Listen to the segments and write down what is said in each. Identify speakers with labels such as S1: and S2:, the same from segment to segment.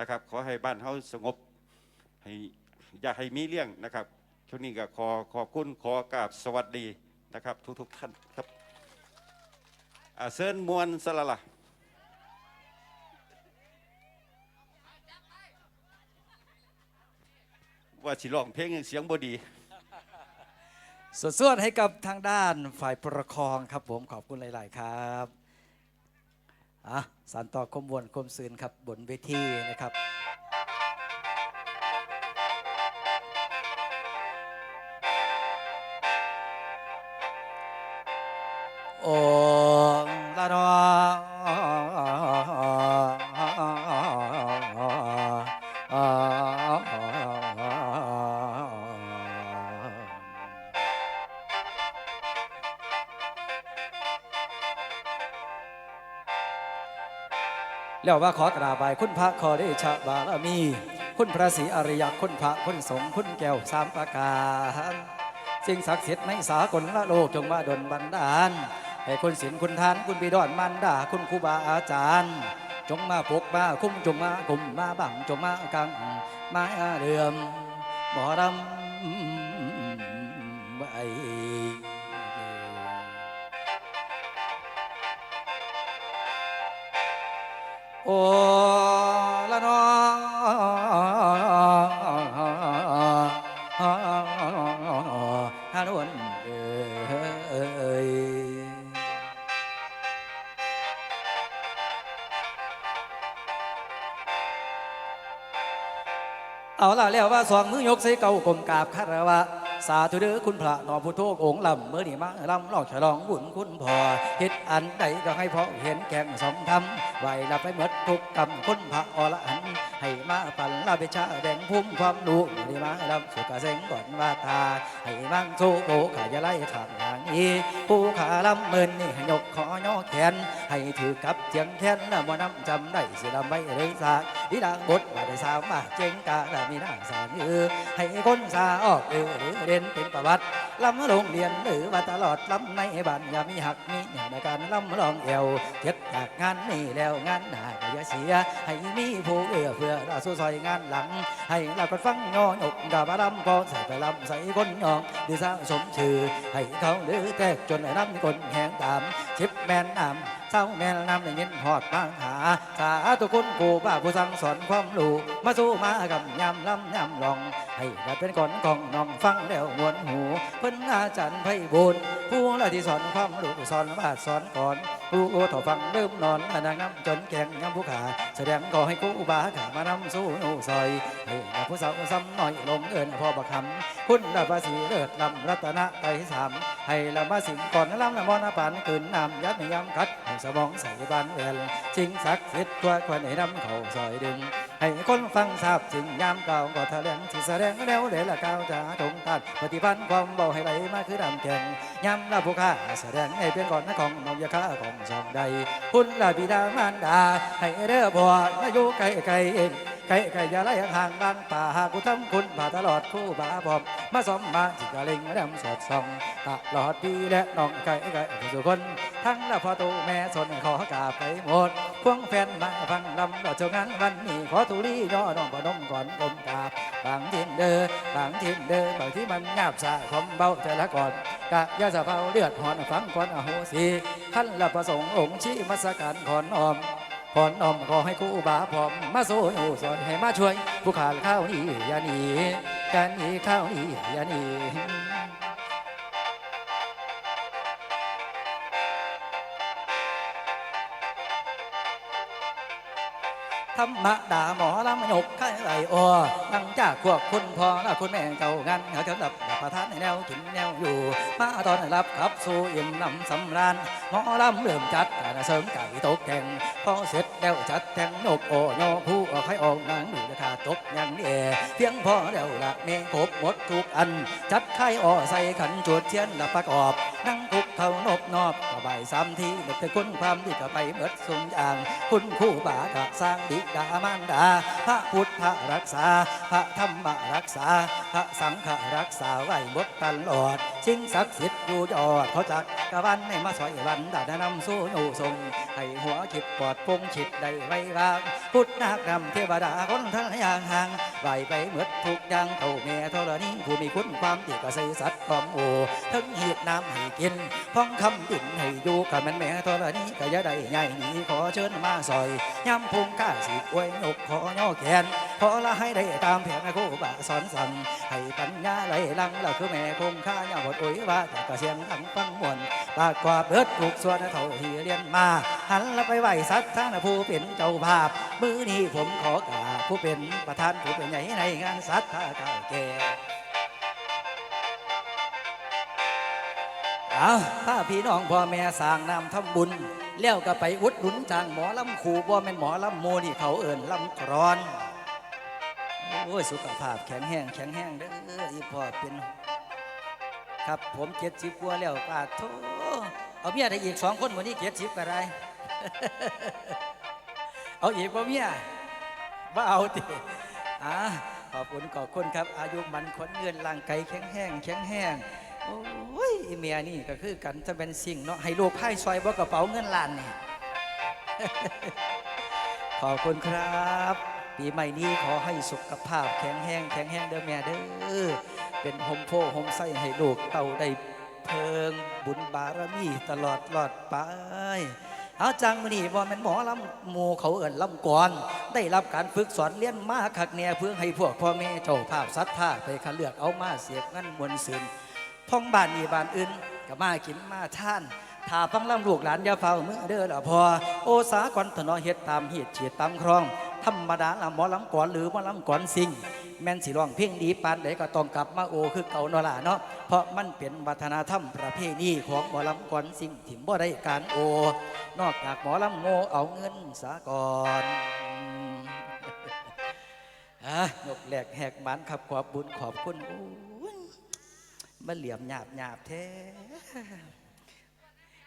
S1: นะครับ ขอให้บ้านเฮาสงบให้อย่าให้มีเรื่องนะครับช่วงนี้ก็ขอขอบคุณขอกราบสวัสดีนะครับ ทุกทุกท่านครับเซิญมวลสละละว่าสิร้องเพลงเสียงบดี
S2: ส่วนๆให้กับทางด้านฝ่ายปกครองครับผมขอบคุณหลาย ๆ ครับอะ สารต่อคมวนคมซืนครับบนเวทีนะครับ แล้วว่าขอกราบไหว้คุณพระขอได้ชะบารมี คุณพระศรีอริยคุณพระคุณสงฆ์คุณแก้วสามประการสิ่งศักดิ์สิทธิ์ในสากลละโลกจงมาดลบันดาลให้คุณศีลคุณทานคุณบิดอนมันดาคุณครูบาอาจารย์ จงมาปกมาคุ้มจงมากลุ่มมาบังจงมากังมาเดือมหมอรำไว โอ้ละนอฮานวนเอ้ยเอาล่ะแล้วว่าสองมือยกใส่เก่ากลมกราบคารวะ สาธุเด้อคุณพระนอพุทโธองค์ลำเมื่อนี่มาลำลอกฉลองบุญคุณพ่อเฮ็ดอันใดก็ให้พ่อเห็นแก่งสองทำไหวละไปหมดทุกกรรมคุณพระอรหันต์ ให้มาปั่นลาไปชาแบ่งภูมิความรู้นี่มาลำสุกเสงก่อนว่าตาให้มังโซโกขายไล่ขางทางอีผู้ขาลำเมินนี่ให้ยกขอย่อแขน ให้ถือกับเจียงแขนละบ่นำจำได้สิลำไม่เลยสากอีนางบดว่าได้สาวมาเจงกาละมีนางสารเออให้คนสาออกเออหรือเด่นเป็นประวัติลำโรงเรียนหรือว่าตลอดลำในบ้านอย่ามีหักมีหยาในการลำลองเอวเจ็ดจากงานนี่แล้วงานหน้าก็อย่าเสียให้มีผู้เอื้อเพื่อราสู้ซอยงานหลัง ให้เราก็ฟังย่อยกกาบารำก็ใส่ไปลำใส่คนงองดือสะสมชื่อให้เขาดื้อแทกจนไอ้น้ำคนแหงตามชิปแมนน้ำ เศร้าแม่นนำได้ยินหอดมาหาสาธุคุณครูป้าผู้สั่งสอนความรู้มาสู้มากับยำลำยำลอง ให้ได้เป็นคนของน้องฟังแล้วมวนหู เพิ่นอาจารย์ไพบูลผู้ละที่สอนความรู้สอนบาสอนก่อนผู้โอต่อฟังเริ่มนอนนางน้ำจนแข็งยำผู้ขาแสดงก็ให้กูบาขามานำสู้หนูซอยให้ผู้สาวซ้ำหน่อยลงเอินพ่อบักคำคุณละภาษีเลิศลำรัตนะไตสามให้ละมาสิงก่อนลำละมอนปานขืนนำยัดยำคัด สมองใส่บานเอลชิงศักดิ์สิทธิ์ตัวควันให้นำเขาซอยดึง ให้คนฟังทราบถึงยามเก่าก็ทะเลงที่แสดงแล้วเดี๋ยวละก้าวจะตรงตัดปฏิพันธ์ความเบาให้ไหลมาคือดำแข็งยามละผู้ค้าแสดงให้เป็นก่อนนะของนองยาค้าของสองใด คุณละบิดามารดาให้เรือบัวมาอยู่ไกลไกลเอง ไกลไกลอย่าไล่ห่างบางป่าหากูทำคุณผ่าตลอดคู่บาพร้อมมาสมมาจิกะเล็งดำสดส่องตลอดปีและน้องไก่ไก่ทุกคน ทั้งละพ่อตูแม่สนขอกราไปหมดพวงแฟนมาฟังลำดอกเจ้างานวันนี้ขอทุลีย่อน้องพนมก่อนกลมกาบบางทินเด้อบางทินเด้อบางที่มันงาบสะคมเบาใจละก่อนกะยาสะเฝ้าเลือดหอนฟังก่อนอโหสีขั้นละประสงค์องค์ชี้มัสการขอนออม ขอนออมขอให้คู่บาพร้อมมาโซโนสอนให้มาช่วย ผู้ขาดข้าวนี้อย่าหนีการหนีข้าวนี้อย่าหนี ธรรมดาหมอลำหยกไข่ไหลอ้อนั่งจากพวกคุณพ่อและคุณแม่เก่างานเขาจะรับประทานในแนวถึงแนวอยู่ มาตอนรับขับสู่อิ่มลำสำราญหมอลำเริ่มจัดการเสริมไก่ตกแข่งพอเสร็จแล้วจัดแทงนกโอยผู้ออกให้ออกนางดูราคาตกย่างนี้เพียงพอแล้วละเมครบหมดทุกอัน จัดไข่อ้อใส่ขันจวดเทียนละประกอบนั่งคุกเข่านบนอบก็ใบายสามทีเด็กแต่คุณความดีก็ไปเบิดสุงอย่าง คุณคู่บากะสร้างบิดามารดา พระพุทธรักษา พระธรรมรักษา พระสังฆรักษาไว้หมดตลอดสิ่งศักดิ์สิทธิ์อยู่ยอดเขาจักกะวันในมาสอยวันดาดนำสู้อยู่ทรงให้หัวคิดปอดปร่งฉิดได้ไว้วางพุทธนาคนำเทวดาคนทั้งอย่างห่างไหวไปเหมือดทุกอย่างเท่าแม่เท่านี้ผู้มีคุณความที่กระสือสัตว์ความโอทั้งเหตุน้ำให้กินพ้องคำดินให้อยู่กับมันแม่เท่านี้ก็อย่าได้ใหญ่หนีขอเชิญมาซอยย้ำพุงข้าสิอวยนกขอย่อแขน ขอละให้ได้ตามแผนครูบาสอนสั่งให้ปัญญาไหลลังเราคือแม่คงข้าอย่าบดโอยว่าแต่ก็เสียงดังฟังมวนปากกว่าเบิดถูกส่วนเท่าที่เรียนมาหันละไปไหวสัตว์ท่านผู้เป็นเจ้าภาพ มือนี้ผมขอกราบผู้เป็นประธานผู้เป็นใหญ่ในงานสัตว์ท่าเก่าแก่เอาถ้าพี่น้องพ่อแม่สร้างนำทำบุญแล้วก็ไปอุดหนุนจ้างหมอลำขู่บ่แม่นหมอลำโมนี่เขาเอิ่นลำกรอน อ้ยสุขภาพแข็งแห้งแข็งแห้งเด้ออีพ่อเป็นครับผมเจ็ดสิบกว่าแล้วป้าโทเอาเมียได้อีกสองคนวันนี้เจ็ดสิบก็ได้เอาอีกบ่เมียว่าเอาติอ่าขอบคุณขอบคุณครับ อายุมันคนเงินร่างกายแข็งแห้งแข็งแห้งโอ้ยเมียนี่ก็คือกันจะเป็นสิ่งเนาะให้ลูกไพ่ซอยบ่กระเป๋าเงินล้านนี่ขอบคุณครับ ปีใหม่นี้ขอให้สุขภาพแข็งแรงแข็งแรงเด้อแม่เด้อเป็นโฮมโพโฮมไส้ให้ลูกเต่าได้เพิงบุญบารมีตลอดลอดไปเอาจังมือนี่บ่แม่นหมอลำหมูเขาเอิ่นลำก่อน ได้รับการฝึกสอนเรียนมาคักแน่เพื่อให้พวกพ่อแม่เจ้าภาพศรัทธาไปคัดเลือกเอามาเสียบงินมวลซืนพ่องบ้านนี้บ้านอื่นก็มากินมาท่านถ้าฟังลำลูกหลานยาเฝ้ามือเด้อละพอโอสากอนถนอเฮ็ดตามเหตุเฉียดตามครอง ธรรมดาละหมอลำก่อนหรือหมอลำก่อนสิ่งแม่นสิร้องเพลงดีปานใดก็ต้องกลับมาโอคือเก่าเนาะล่ะเนาะเพราะมันเป็นวัฒนธรรมประเพณีของหมอลำก่อนสิ่งที่บ่ได้การโอ นอกจากหมอลำโมเอาเงินสาก่อนอะยกแหลกแหกมันครับขอบบุญขอบคุณมันเหลี่ยมหยาบหยาบแท้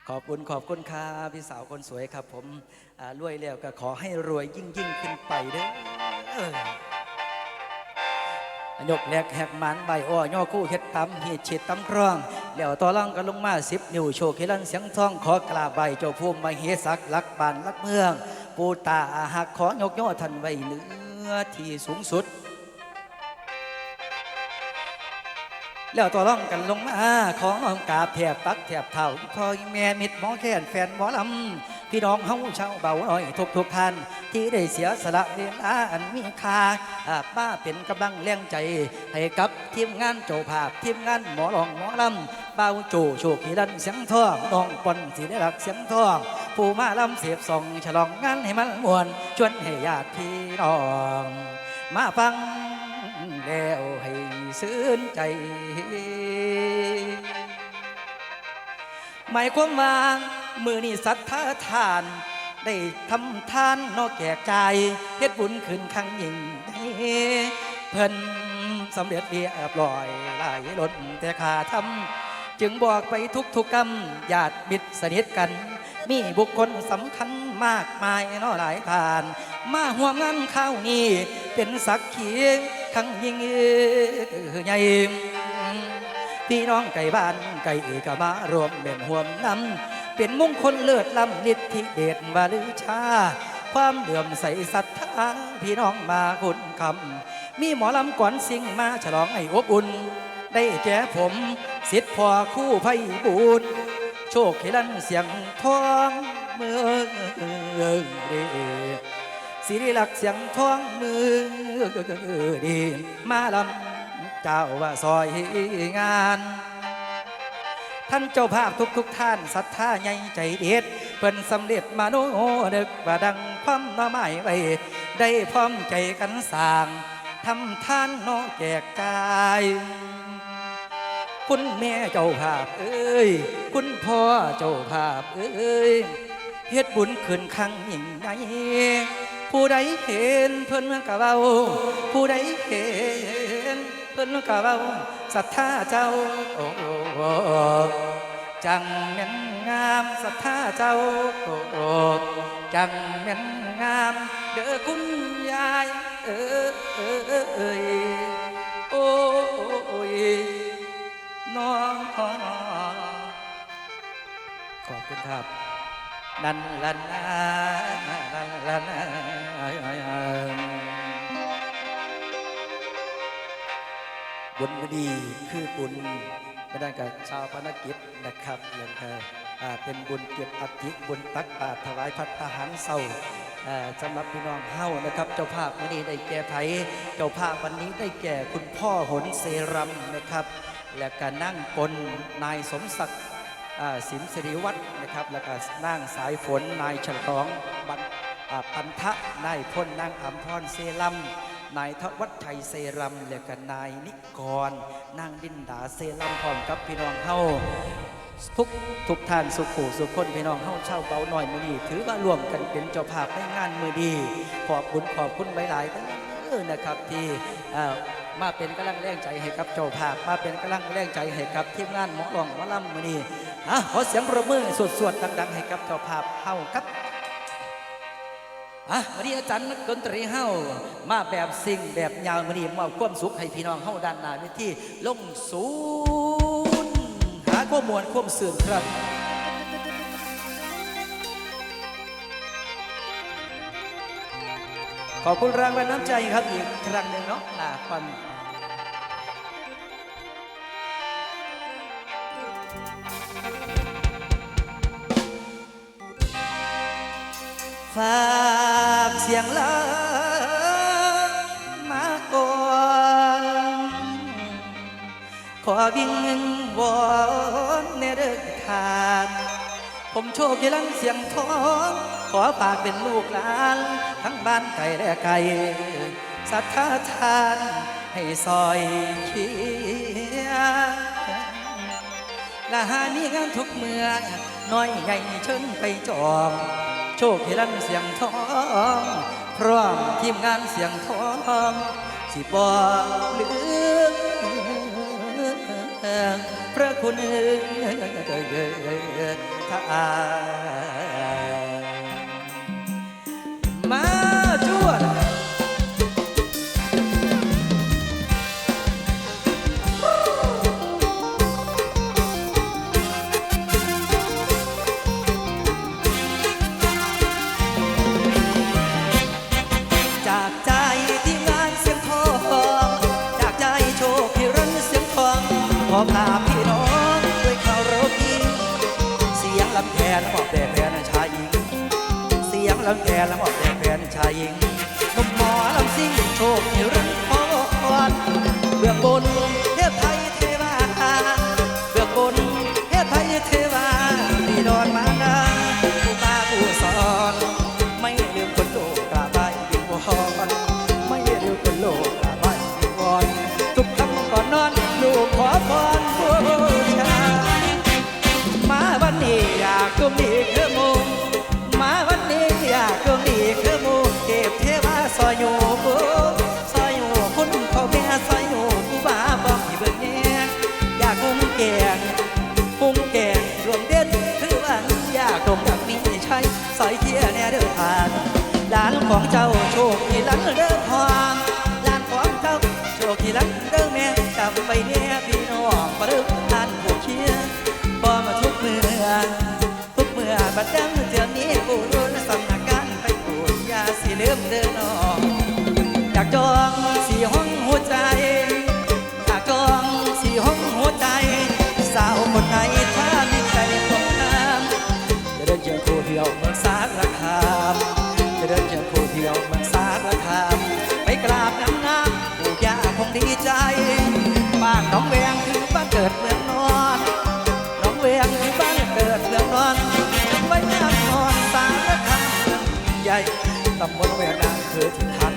S2: ขอบคุณขอบคุณค่ะพี่สาวคนสวยครับ ผมรวยแล้วก็ขอให้รวยยิ่งยิ่งขึ้นไปเด้อยกแหลกแหกมันใบอ้อย่อคู่เฮ็ดตำหีดเฉดตำครองแล้วต่อล่างกันลงมาสิบนิ้วโชว์เขลันเสียงทองขอกราบใบเจ้าภูมิมาเฮสักลักบานลักเมือง ปูตาอาหักขอยกย่อทันไว้เหนือที่สูงสุด แล้วต่อร่องกันลงมาของกาบแถบปักแถบเท่าพ่อแม่มิตรหมอแค้นแฟนหมอลำพี่น้องเฮาชาวเบาหน่อยทุกทุกท่านที่ได้เสียสละเวลาอันมีค่าอาบมาเป็นกำลังแรงใจ ให้กับทีมงานโจภาพทีมงานหมอลองหมอลำเบาโจโชกีดันเสียงทองน้องปอนสีได้รักเสียงทองผู้มาลำเสียบส่องฉลองงานให้มันมวนชวนให้ญาติพี่น้อง มาฟัง แล้วให้ซื่นใจ หมายความว่ามือนี่ศรัทธาทาน ได้ทำทานนอกแก่ใจเฮ็ดบุญขึ้นครั้งยิ่งใหญ่เพิ่นสำเร็จเรียบร้อยหลายล้นแต่ขาทำจึงบอกไปทุกทุกกรรมญาติมิตรสนิทกัน มีบุคคลสำคัญมากมายนาะหลายทาน มาห่วมงานข้าวนี้เป็นสักขี ครั้งยิ่งใหญ่พี่น้องไก่บ้านไก่เอกมารวมเป็นห่วมน้ำเป็นมงคลเลิศล้ำฤทธิเดชบาลือชา ความเดือมใสศรัทธาพี่น้องมาคุณคำมีหมอลำก่อนสิ่งมาฉลองให้อบอุ่น ได้แก่ผมสิทธิ์พอคู่ไพบูญโชคให้ลั่นเสียงทองเมืองเด สิริลักษณ์เสียงท้องมือดีมาลำเจ้าว่าซอยงาน ท่านเจ้าภาพทุกทุกท่านศรัทธาใหญ่ใจเด็ดเพิ่นสำเร็จมาโนนึกว่าดังความน้อไม้ไว้ได้พร้อมใจกันสร้างทำท่านนอแจกกายคุณแม่เจ้าภาพ เอ้ย คุณพ่อเจ้าภาพ เอ้ยเฮ็ดบุญขึ้นครั้งยิ่งใหญ่ ผู้ใดเห็นเพิ่นกะเว้าผู้ใดเห็นเพิ่นกะเว้าศรัทธาเจ้าโอ้จังแม่นงามศรัทธาเจ้าโอ้จังแม่นงามเด้อคุณยายเออเออเออเอยโอ้ยน้องครับ นันลันนานันลันบุญดีคือบุญไม่ได้กับชาวพนักิจนะครับอยังก็อ่าเป็นบุญเก็บอัฐิบุญตักบาตรถวายพัฒหารเศร้าสำหรับพี่น้องเฮ้านะครับ เจ้าภาพวันนี้ได้แก่ไผเจ้าภาพวันนี้ได้แก่คุณพ่อหนเซรัมนะครับ และก็นั่งปนนายสมศักดิ์ สินสิริวัฒน์นะครับแล้วก็นางสายฝนนายฉลองบันพันธะนายพลนางอัมพรเซรัมนายทวัชชัยเซรัมและก็นายนิกรนางดินดาเซรัมพร้อมกับพี่น้องเฮาทุกทุกท่านสุขุสุขคนพี่น้องเฮาเช่าเบาหน่อยมือนี้ถือว่ารวมกันเป็นเจ้าภาพในงานมือดี ขอบคุณขอบคุณหลายๆเด้อนะครับที่มาเป็นกำลังแรงใจให้กับเจ้าภาพ มาเป็นกำลังแรงใจให้กับทีมงานหมอหลองหมอลำมือนี้ อะขอเสียงประมือสวดๆดัง ๆ ให้กับเจ้าภาพเฮาครับอะวันนี้อาจารย์นักดนตรีเฮามาแบบสิ่งแบบยาววันนี้มอบความสุขให้พี่น้องเฮาด้านหน้าเวทีลงศูนย์หาข้อมวลความสื่อครับขอบคุณรางวัลน้ำใจครับอีกครั้งหนึ่งเนาะลาฟัน ฝากเสียงลามาก่อนขอวิ่งวอนในเรื่องทานผมโชคดีลังเสียงท้อง ขอฝากเป็นลูกหลาน ทั้งบ้านไก่และไก่ศรัทธาทานให้ซอยเคียงละหานีงานทุกเมื่อน้อยใหญ่เชิญไปจอง ชคให้ลันเสียงทองพร้อมทีมงานเสียงทองสิบอกลืมพระคุณท่านมาจวด งลำแคนมอบแด่แฟนชายหญิง เสียงลำแกนและมอบแด่แฟนชายหญิงหนุ่มหมอลำซิ่งโชคที่รันพรเบื้องบน ของเจ้าโชคที่หลังเด้อพรหลานของเจ้าโชคที่หลังเด้อแม่จำไปแน่พี่น้องประดิมทานผู้เชียร์พอมาทุกเมื่อทุกเมื่อบัดดังเทือนนี้กูรู้สำนักการไปกูยาสีเลื่อมเดินออกอยากจองสีห้องหัวใจอยากจองสีห้องหัวใจ สาวคนไหนถ้ามีใจต้องกาจะเดินเจียงคู่เที่ยว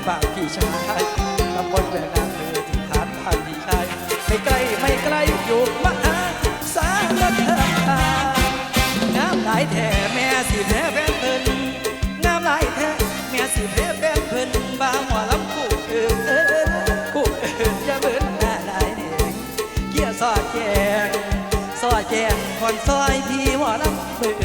S2: ถิ่นฐานบ้านพี่ชายตำบลเวียงนางคือถิ่นฐานบ้านพี่ชายไม่ไกลไม่ไกลอยู่มหาสารคามงามหลายแท้แม่สิแพ้แฟนเพิ่นงามหลายแท้แม่สิแพ้แฟนเพิ่นบ้าหัวลำคู่เอินคู่เอินอย่าเบิ่นหน้าหลายเด้เกี่ยสอดแจงสอดแจงคนซอยพี่หมอลำมือ